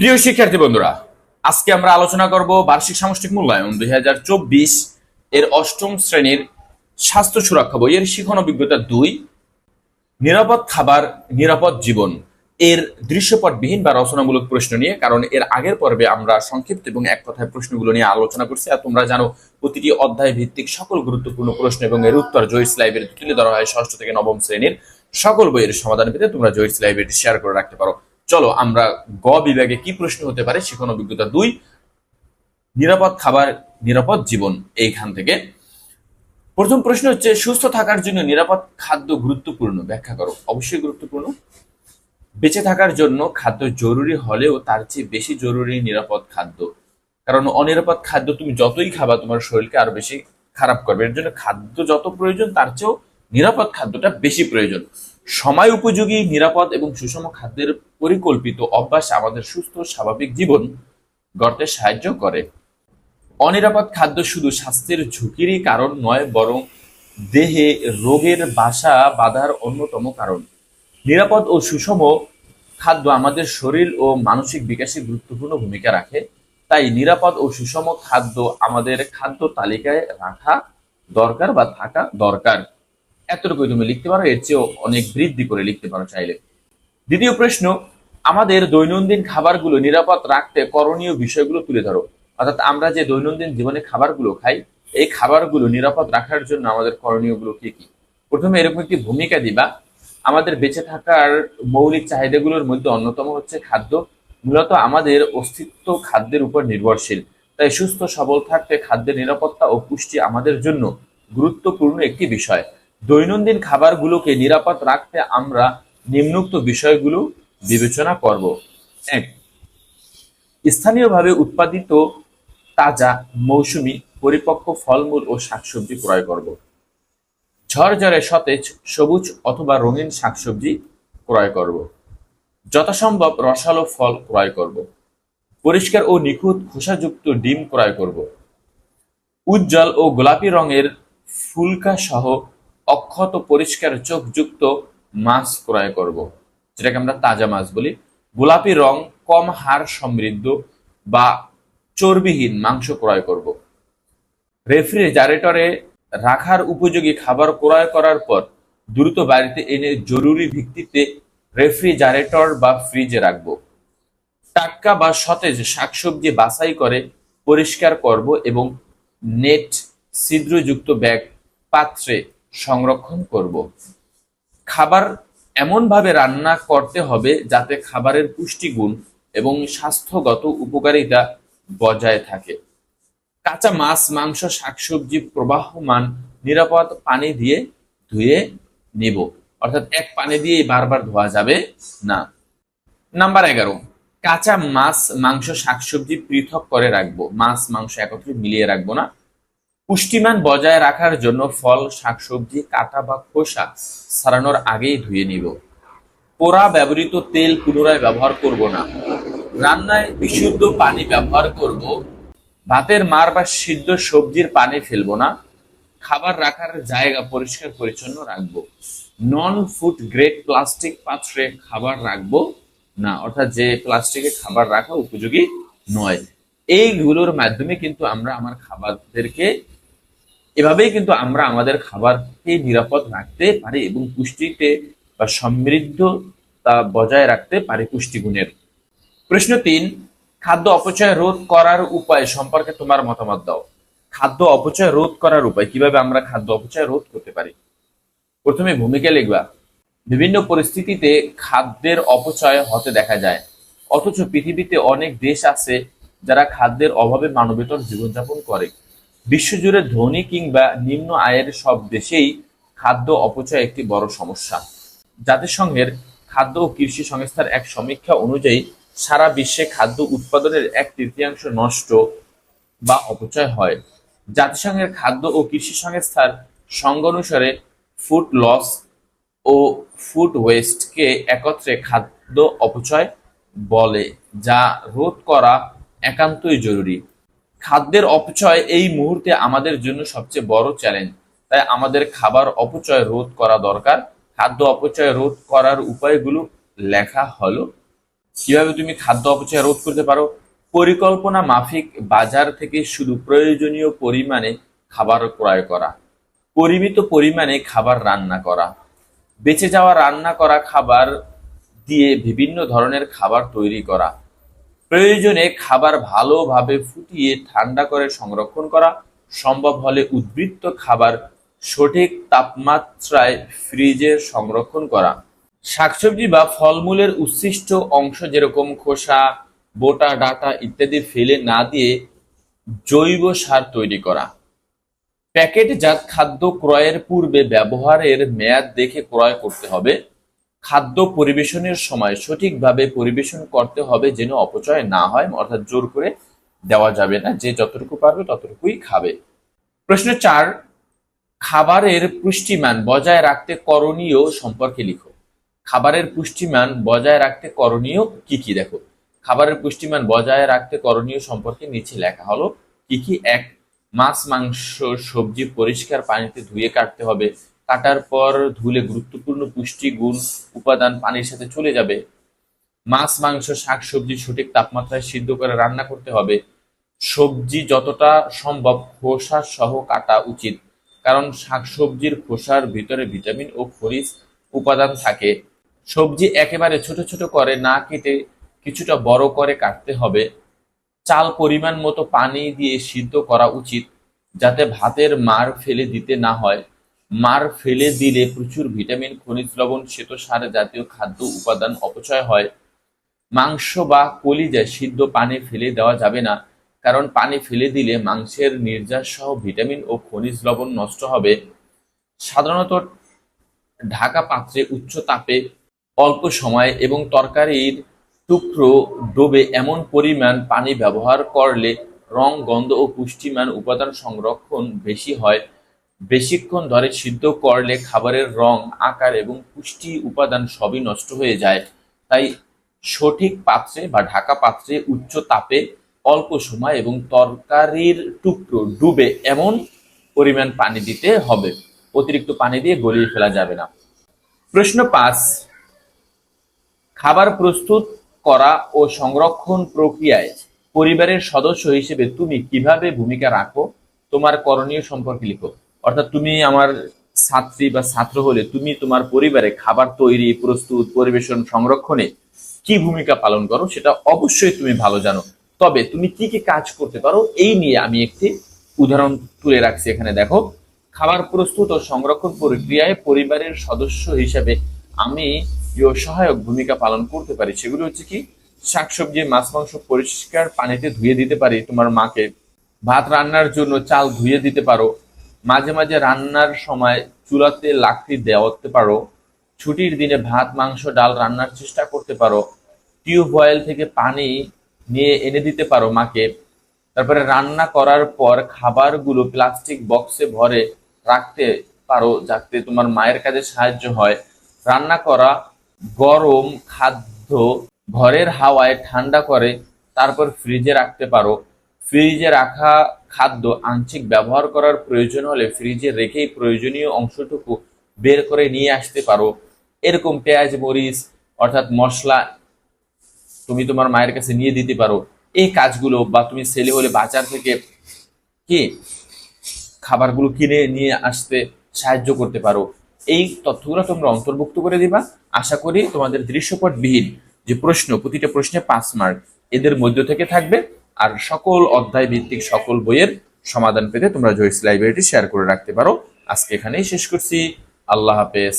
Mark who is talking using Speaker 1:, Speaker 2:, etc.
Speaker 1: প্রিয় শিক্ষার্থী বন্ধুরা, আজকে আমরা আলোচনা করব বার্ষিক সামষ্টিক মূল্যায়ন দুই হাজার চব্বিশ এর অষ্টম শ্রেণির স্বাস্থ্য সুরক্ষা বইয়ের শিখন অভিজ্ঞতা দুই, নিরাপদ খাবার, নিরাপদ জীবন এর দৃশ্যপটবিহীন বা রচনামূলক প্রশ্ন নিয়ে, কারণ এর আগের পর্বে আমরা সংক্ষিপ্ত এবং এক কথায় প্রশ্নগুলো নিয়ে আলোচনা করছি, আর তোমরা জানো প্রতিটি অধ্যায় ভিত্তিক সকল গুরুত্বপূর্ণ প্রশ্ন এবং এর উত্তর জয়স লাইব্রেরি তুলে ধরা হয় ষষ্ঠ থেকে নবম শ্রেণির সকল বইয়ের সমাধান পেতে তোমরা জয়স লাইব্রেরি শেয়ার করে রাখতে পারো। চলো আমরা গ বিভাগে কি প্রশ্ন হতে পারে শিখন অভিজ্ঞতা দুই, নিরাপদ খাবার, নিরাপদ জীবন এইখান থেকে। প্রথম প্রশ্ন হচ্ছে, সুস্থ থাকার জন্য নিরাপদ খাদ্য গুরুত্বপূর্ণ? ব্যাখ্যা করো। অবশ্যই গুরুত্বপূর্ণ। বেঁচে থাকার জন্য খাদ্য জরুরি হলেও তার চেয়ে বেশি জরুরি নিরাপদ খাদ্য। কারণ অনিরাপদ খাদ্য তুমি যতই খাবা, তোমার শরীরকে আরও বেশি খারাপ করবে। এর জন্য খাদ্য যত প্রয়োজন, তার চেয়েও নিরাপদ খাদ্যটা বেশি প্রয়োজন। সময় উপযোগী, নিরাপদ এবং সুষম খাদ্যের পরিকল্পিত অভ্যাস আমাদের সুস্থ, স্বাভাবিক জীবন গড়তে সাহায্য করে। অনিরাপদ খাদ্য শুধু স্বাস্থ্যের ঝুঁকিরই কারণ নয়, বরং দেহে রোগের বাসা বাঁধার অন্যতম কারণ। নিরাপদ ও সুষম খাদ্য আমাদের শরীর ও মানসিক বিকাশে গুরুত্বপূর্ণ ভূমিকা রাখে। তাই নিরাপদ ও সুষম খাদ্য আমাদের খাদ্য তালিকায় রাখা দরকার বা থাকা দরকার। এতটুকুই তুমি লিখতে পারো, এর চেয়েও অনেক বৃদ্ধি করে লিখতে পারো চাইলে। দ্বিতীয় প্রশ্ন, আমাদের দৈনন্দিন খাবারগুলো নিরাপদ রাখতে করণীয় বিষয়গুলো তুলে ধরো। অর্থাৎ আমরা যে দৈনন্দিন জীবনে খাবারগুলো খাই, এই খাবারগুলো নিরাপদ রাখার জন্য আমাদের করণীয়গুলো কি কি? প্রথমে এরকম একটি ভূমিকা দিবা। আমাদের বেঁচে থাকার মৌলিক চাহিদাগুলোর মধ্যে অন্যতম হচ্ছে খাদ্য। মূলত আমাদের অস্তিত্ব খাদ্যের উপর নির্ভরশীল। তাই সুস্থ সবল থাকতে খাদ্যের নিরাপত্তা ও পুষ্টি আমাদের জন্য গুরুত্বপূর্ণ একটি বিষয়। দৈনন্দিন খাবারগুলোকে নিরাপদ রাখতে আমরা নিম্নোক্ত বিষয়গুলো বিবেচনা করব। এক, স্থানীয়ভাবে উৎপাদিত তাজা মৌসুমী পরিপক্ক ফলমূল ও শাকসবজি ক্রয় করব। ঝরঝরে সতেজ, সবুজ অথবা রঙিন শাকসবজি ক্রয় করব। যথাসম্ভব রসালো ফল ক্রয় করব। পরিষ্কার ও নিখুঁত খোসাযুক্ত ডিম ক্রয় করব। উজ্জ্বল ও গোলাপি রঙের ফুলকা সহ অক্ষত পরিষ্কার চোখযুক্ত মাছ ক্রয় করব। যেটাকে আমরা তাজা মাছ বলি। গোলাপি রং, কম হাড় সমৃদ্ধ বা চর্বিহীন মাংস ক্রয় করব। রেফ্রিজারেটরে রাখার উপযোগী খাবার ক্রয় করার পর দ্রুত বাড়িতে এনে জরুরি ভিত্তিতে রেফ্রিজারেটর বা ফ্রিজে রাখব। টাটকা বা সতেজ শাকসবজি বাছাই করে পরিষ্কার করব এবং নেট, ছিদ্রযুক্ত ব্যাগ, পাত্রে সংরক্ষণ করব। খাবার এমনভাবে রান্না করতে হবে যাতে খাবারের পুষ্টিগুণ এবং স্বাস্থ্যগত উপকারিতা বজায় থাকে। কাঁচা মাছ, মাংস, শাকসবজি প্রবাহমান নিরাপদ পানি দিয়ে ধুয়ে নিব। অর্থাৎ এক পানি দিয়ে বারবার ধোয়া যাবে না। নাম্বার এগারো। কাঁচা মাছ, মাংস, শাকসবজি পৃথক করে রাখব। মাছ, মাংস একত্রে মিলিয়ে রাখব না। পুষ্টিমান বজায় রাখার জন্য ফল, শাকসবজি, কাটা বা খোসা ছাড়ানোর আগেই ধুয়ে নিব। পোড়া ব্যবহৃত তেল পুনরায় ব্যবহার করব না। রান্নায় বিশুদ্ধ পানি ব্যবহার করব। ভাতের মার বা সিদ্ধ সবজির পানি ফেলব না। খাবার রাখার জায়গা পরিষ্কার পরিচ্ছন্ন রাখব। নন ফুড গ্রেড প্লাস্টিক পাত্রে খাবার রাখব না, অর্থাৎ যে প্লাস্টিকে খাবার রাখা উপযোগী নয়। এইগুলোর মাধ্যমে কিন্তু আমরা আমার খাবারদেরকে এভাবেই কিন্তু আমরা আমাদের খাবারকে নিরাপদ রাখতে পারি এবং পুষ্টিতে বা সমৃদ্ধ তা বজায় রাখতে পারি পুষ্টিগুণের। প্রশ্ন তিন, খাদ্য অপচয় রোধ করার উপায় সম্পর্কে তোমার মতামত দাও। খাদ্য অপচয় রোধ করার উপায়, কীভাবে আমরা খাদ্য অপচয় রোধ করতে পারি? প্রথমে ভূমিকা লিখবা। বিভিন্ন পরিস্থিতিতে খাদ্যের অপচয় হতে দেখা যায়, অথচ পৃথিবীতে অনেক দেশ আছে যারা খাদ্যের অভাবে মানবেতর জীবনযাপন করে। বিশ্বজুড়ে ধনী কিংবা নিম্ন আয়ের সব দেশেই খাদ্য অপচয় একটি বড় সমস্যা। জাতিসংঘের খাদ্য ও কৃষি সংস্থার এক সমীক্ষা অনুযায়ী সারা বিশ্বে খাদ্য উৎপাদনের এক তৃতীয়াংশ নষ্ট বা অপচয় হয়। জাতিসংঘের খাদ্য ও কৃষি সংস্থার সংজ্ঞা অনুসারে ফুড লস ও ফুড ওয়েস্টকে একত্রে খাদ্য অপচয় বলে, যা রোধ করা একান্তই জরুরি। খাদ্যের অপচয় এই মুহূর্তে আমাদের জন্য সবচেয়ে বড় চ্যালেঞ্জ তাই আমাদের খাবার অপচয় রোধ করা দরকার। খাদ্য অপচয় রোধ করার উপায়গুলো লেখা হলো। কীভাবে তুমি খাদ্য অপচয় রোধ করতে পারো? পরিকল্পনা মাফিক বাজার থেকে শুধু প্রয়োজনীয় পরিমাণে খাবার ক্রয় করা। পরিমিত পরিমাণে খাবার রান্না করা। বেঁচে যাওয়া রান্না করা খাবার দিয়ে বিভিন্ন ধরনের খাবার তৈরি করা। প্রয়োজনে খাবার ভালোভাবে ফুটিয়ে ঠান্ডা করে সংরক্ষণ করা, সম্ভব হলে উদ্বৃত্ত খাবার সঠিক তাপমাত্রায় ফ্রিজে সংরক্ষণ করা। শাকসবজি বা ফলমূলের উচ্ছিষ্ট অংশ যেরকম খোসা, বোটা, ডাটা ইত্যাদি ফেলে না দিয়ে জৈব সার তৈরি করা। প্যাকেটজাত খাদ্য ক্রয়ের পূর্বে ব্যবহারের মেয়াদ দেখে ক্রয় করতে হবে। খাদ্য পরিবেশনের সময় সঠিকভাবে পরিবেশন করতে হবে যেন অপচয় না হয়, অর্থাৎ জোর করে দেওয়া যাবে না। যে যতটুকু পারবে ততটুকুই খাবে। প্রশ্ন চার, খাবারের পুষ্টিমান বজায় রাখতে করণীয় সম্পর্কে লিখো। খাবারের পুষ্টিমান বজায় রাখতে করণীয় কি কি? দেখো, খাবারের পুষ্টিমান বজায় রাখতে করণীয় সম্পর্কে নিচে লেখা হলো কি কি? এক, মাছ, মাংস, সবজি পরিষ্কার পানিতে ধুয়ে কাটতে হবে। কাটার পর ধুলে গুরুত্বপূর্ণ পুষ্টি গুণ উপাদান, পানির সাথে চলে যাবে। মাছ, মাংস, শাক, সবজি সঠিক তাপমাত্রায় সিদ্ধ করে রান্না করতে হবে। সবজি যতটা সম্ভব খোসা সহ কাটা উচিত, কারণ শাকসবজির খোসার ভিতরে ভিটামিন ও খনিজ উপাদান থাকে। সবজি একেবারে ছোট ছোট করে না কেটে কিছুটা বড় করে কাটতে হবে। চাল পরিমাণ মতো পানি দিয়ে সিদ্ধ করা উচিত, যাতে ভাতের মার ফেলে দিতে না হয়। মার ফেলে দিলে প্রচুর ভিটামিন, খনিজ লবণ শ্বেতসার জাতীয় খাদ্য উপাদান অপচয় হয়। মাংস বা কলিজায় সিদ্ধ পানি ফেলে দেওয়া যাবে না, কারণ পানি ফেলে দিলে মাংসের নির্যাস সহ ভিটামিন ও খনিজ লবণ নষ্ট হবে। সাধারণত ঢাকা পাত্রে উচ্চ তাপে, অল্প সময় এবং তরকারির টুকরো ডোবে এমন পরিমাণ পানি ব্যবহার করলে রং, গন্ধ ও পুষ্টিমান উপাদান সংরক্ষণ বেশি হয়। বেশিক্ষণ ধরে সিদ্ধ করলে খাবারের রং, আকার এবং পুষ্টি উপাদান সবই নষ্ট হয়ে যায়। তাই সঠিক পাত্রে বা ঢাকা পাত্রে উচ্চ তাপে অল্প সময় এবং তরকারির টুকরো ডুবে এমন পরিমাণ পানি দিতে হবে। অতিরিক্ত পানি দিয়ে গলিয়ে ফেলা যাবে না। প্রশ্ন পাঁচ, খাবার প্রস্তুত করা ও সংরক্ষণ প্রক্রিয়ায় পরিবারের সদস্য হিসেবে তুমি কীভাবে ভূমিকা রাখো? তোমার করণীয় সম্পর্কে লিখো। অর্থাৎ তুমি আমার ছাত্রী বা ছাত্র হলে তুমি তোমার পরিবারে খাবার তৈরি, প্রস্তুত, পরিবেশন, সংরক্ষণে কি ভূমিকা পালন করো সেটা অবশ্যই তুমি ভালো জানো। তবে তুমি কি কি কাজ করতে পারো এই নিয়ে আমি একটি উদাহরণ তুলে রাখছি এখানে। দেখো, খাবার প্রস্তুত ও সংরক্ষণ প্রক্রিয়ায় পরিবারের সদস্য হিসেবে আমি সহায়ক ভূমিকা পালন করতে পারি। সেগুলো হচ্ছে কি, শাকসবজি, মাছ, মাংস পরিষ্কার পানিতে ধুয়ে দিতে পারি, তোমার মাকে ভাত রান্নার জন্য চাল ধুয়ে দিতে পারো মাঝে মাঝে রান্নার সময় চুলাতে লাকড়ি দেওয়াতে পারো, ছুটির দিনে ভাত, মাংস, ডাল রান্নার চেষ্টা করতে পারো টিউবওয়েল থেকে পানি নিয়ে এনে দিতে পারো মাকে। তারপরে রান্না করার পর খাবারগুলো প্লাস্টিক বক্সে ভরে রাখতে পারো যাতে তোমার মায়ের কাজে সাহায্য হয়। রান্না করা গরম খাদ্য ঘরের হাওয়ায় ঠান্ডা করে, তারপর ফ্রিজে রাখতে পারো। ফ্রিজে রাখা খাদ্য আংশিক ব্যবহার করার প্রয়োজন হলে ফ্রিজে রেখেই প্রয়োজনীয় অংশটুকু বের করে নিয়ে আসতে পারো। এরকম পেঁয়াজ, মরিচ, অর্থাৎ মশলা তুমি তোমার মায়ের কাছে নিয়ে দিতে পারো। এই কাজগুলো বা তুমি ছেলে হলে বাজার থেকে কি খাবারগুলো কিনে নিয়ে আসতে সাহায্য করতে পারো। এই তথ্যগুলো তোমরা অন্তর্ভুক্ত করে দিবা। আশা করি তোমাদের দৃশ্যপটবিহীন যে প্রশ্ন, প্রতিটা প্রশ্নে পাঁচ মার্ক এদের মধ্য থেকে থাকবে। আর সকল অধ্যায় ভিত্তিক সকল বইয়ের সমাধান পেতে তোমরা জয়স লাইব্রেরিটি শেয়ার করে রাখতে পারো। আজকে এখানেই শেষ করছি। আল্লাহ হাফেজ।